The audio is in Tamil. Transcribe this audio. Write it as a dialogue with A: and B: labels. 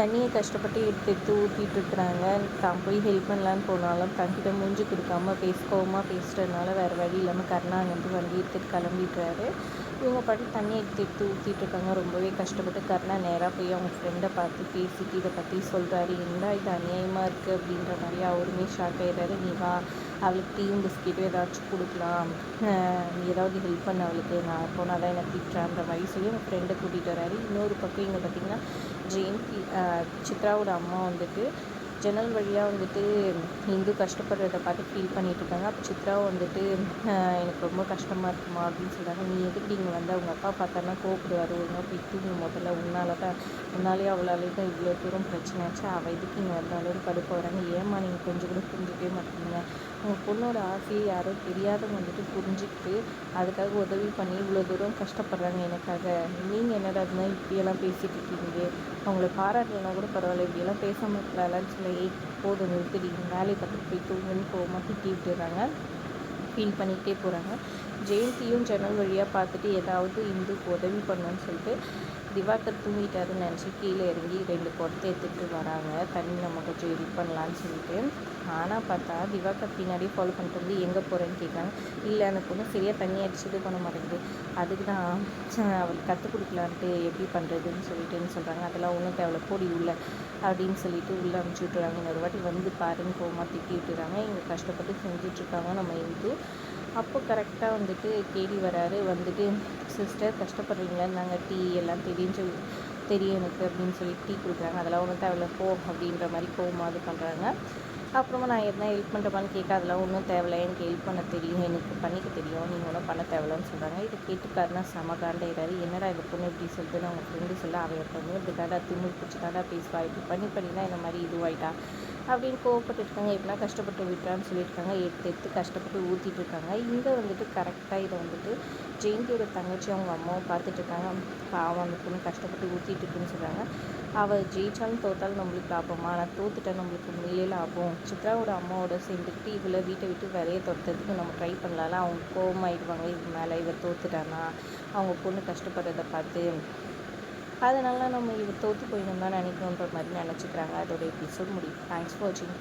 A: தண்ணியை கஷ்டப்பட்டு எடுத்து எடுத்து ஊற்றிட்டு இருக்கிறாங்க தான் போய் ஹெல்ப் பண்ணலான்னு போனாலும் தங்கிட்ட மூஞ்சி கொடுக்காம பேசிக்கோமா பேசுகிறதுனால வேறு வழி இல்லாமல் கருணா அங்கேருந்து வண்டி எடுத்துகிட்டு கிளம்பிடுறாரு. இவங்க பாட்டு தண்ணி எடுத்து எடுத்து ஊற்றிட்டு இருக்காங்க ரொம்பவே கஷ்டப்பட்டு கருணா நேராக போய் அவங்க ஃப்ரெண்டை பார்த்து பேசிட்டு இதை பற்றி சொல்கிறாரு என்ன இது அநியாயமாக இருக்குது அப்படின்ற மாதிரி அவருமே ஷாக் ஆகிடுறாரு நீ வா அவளுக்கு டீயும் பிஸ்கெட்டும் ஏதாச்சும் கொடுக்கலாம். ஏதாவது ஹெல்ப் பண்ண அவளுக்கு. நான் போனால் தான் எனக்கு திட்டுறான்ற மாதிரி சொல்லி அவங்க ஃப்ரெண்டை கூட்டிகிட்டு வராரு இன்னொரு பக்கம் இங்கே பார்த்திங்கன்னா ஜெயந்தி சித்ராவோட அம்மா வந்துட்டு ஜன்னல் வழியாக வந்துட்டு இந்து கஷ்டப்படுறத பார்த்து ஃபீல் பண்ணிகிட்டு இருக்காங்க அப்போ சித்ராவும் வந்துட்டு எனக்கு ரொம்ப கஷ்டமாக இருக்குமா? அப்படின்னு சொல்கிறாங்க நீ எதுக்கு இங்கே வந்து? அவங்க அப்பா பார்த்தானா கோப்பிடுவார் ஒழுங்காக போய் தூங்க முதல்ல. உன்னால தான் உன்னாலேயே அவளாலே தான் இவ்வளோ தூரம் பிரச்சனை ஆச்சு. அவள் எதுக்கு இங்கே வந்தாலும் கடுப்பு வராங்க ஏமா நீங்கள் கொஞ்சம் கூட புரிஞ்சுக்கவே மாட்டீங்க. உங்கள் பொண்ணோட ஆசையை யாரோ தெரியாதவங்க வந்துட்டு புரிஞ்சுக்கிட்டு அதுக்காக உதவி பண்ணி இவ்வளோ தூரம் கஷ்டப்படுறாங்க எனக்காக. நீங்கள் என்னடா இருந்தால் இப்படியெல்லாம் பேசிகிட்டு இருக்கீங்க? அவங்கள பாராட்டலைன்னா கூட பரவாயில்ல. இப்படியெல்லாம் பேசாமல் இருக்கலாம்னு சொல்லி போதும் நிறுத்திடுங்க வேலையை பார்த்துட்டு போய் தூங்குன்னு போகாமல் திட்டி விட்டுறாங்க ஃபீல் பண்ணிக்கிட்டே போகிறாங்க ஜெயந்தியும் ஜன்னல் வழியாக பார்த்துட்டு ஏதாவது இந்துக்கு உதவி பண்ணணும்னு சொல்லிட்டு திவாகர் தூங்கிட்டாருன்னு நினச்சி கீழே இறங்கி ரெண்டு குடத்தை எடுத்துகிட்டு வராங்க. தண்ணி நம்ம கொஞ்சம் இது பண்ணலான்னு சொல்லிட்டு. ஆனால் பார்த்தா திவாகர் பின்னாடி ஃபாலோ பண்ணிட்டு வந்து எங்கே போகிறேன்னு கேட்குறாங்க இல்லை அந்த பொண்ணு சரியாக தண்ணி அடிச்சு இது பண்ண மாட்டேங்குது. அதுக்கு தான் அவளுக்கு கற்றுக் கொடுக்கலான்ட்டு எப்படி பண்ணுறதுன்னு சொல்லிட்டுன்னு சொல்கிறாங்க அதெல்லாம் ஒன்றும் தேவையில்ல போடி உள்ள அப்படின்னு சொல்லிட்டு உள்ளே அனுப்பிச்சி விட்டுறாங்க. இன்னொரு வாட்டி வந்து பாருன்னு கோமா திட்டி விட்டுறாங்க. இங்கே கஷ்டப்பட்டு செஞ்சிட்ருக்காங்க நம்ம இந்து. அப்போ கரெக்டாக வந்துட்டு தேடி வராரு. வந்துட்டு சிஸ்டர் கஷ்டப்படுறீங்களா? நாங்கள் டீ எல்லாம் தெரிஞ்சு தெரியும் எனக்கு அப்படின்னு சொல்லி டீ கொடுக்குறாங்க. அதெல்லாம் ஒன்றும் தேவையில்ல போ அப்படின்ற மாதிரி கோவமாக இது பண்ணுறாங்க அப்புறமா நான் எதனா ஹெல்ப் பண்ணுறமான்னு கேட்க அதெல்லாம் ஒன்றும் தேவையில்ல. எனக்கு ஹெல்ப் பண்ண தெரியும் எனக்கு பண்ணிக்க தெரியும். நீங்கள் ஒன்றும் பண்ண தேவையில்லன்னு சொல்கிறாங்க இதை கேட்டுக்காருன்னா செம காண்டாயிடாரு என்னடா இந்த பொண்ணு இப்படி சொல்லிட்டு அவங்க ஃப்ரெண்டு சொல்ல அவன் பொண்ணு இப்படி தாடா திமிழ் பிடிச்சி பேசுவா. இப்படி பண்ணி பண்ணி தான் இந்த மாதிரி இதுவாயிட்டா? அப்படின்னு கோவப்பட்டு இருக்காங்க. எப்படின்னா கஷ்டப்பட்டு விட்டான்னு சொல்லியிருக்காங்க. எடுத்து எடுத்து கஷ்டப்பட்டு ஊற்றிட்டு இருக்காங்க. இங்கே வந்துட்டு கரெக்டாக இதை வந்துட்டு ஜெயந்தியோட தங்கச்சி அவங்க அம்மாவும் பார்த்துட்டு இருக்காங்க. பாவம் அந்த பொண்ணு கஷ்டப்பட்டு ஊற்றிட்டு இருக்குன்னு சொல்கிறாங்க அவள் ஜெயித்தாலும் தோத்தாலும் நம்மளுக்கு லாபமா? நான் தோத்துட்டா நம்மளுக்கு உண்மையிலே லாபம். சித்ராவோட அம்மாவோட சேர்ந்துக்கிட்டு இவளை வீட்டை விட்டு வேலையை துரத்துறதுக்கு நம்ம ட்ரை பண்ணலாம்ல? அவங்க கோவமாயிடுவாங்க. இது மேலே இவர் தோத்துட்டானா? அவங்க பொண்ணு கஷ்டப்படுறதை பார்த்து அதனால நம்ம இவர் தோற்று போயிடணும் தான் நினைக்கணுன்ற மாதிரி நினச்சிக்கிறாங்க. அதோட எபிசோட் முடியும் தேங்க்ஸ் ஃபார் வாட்சிங்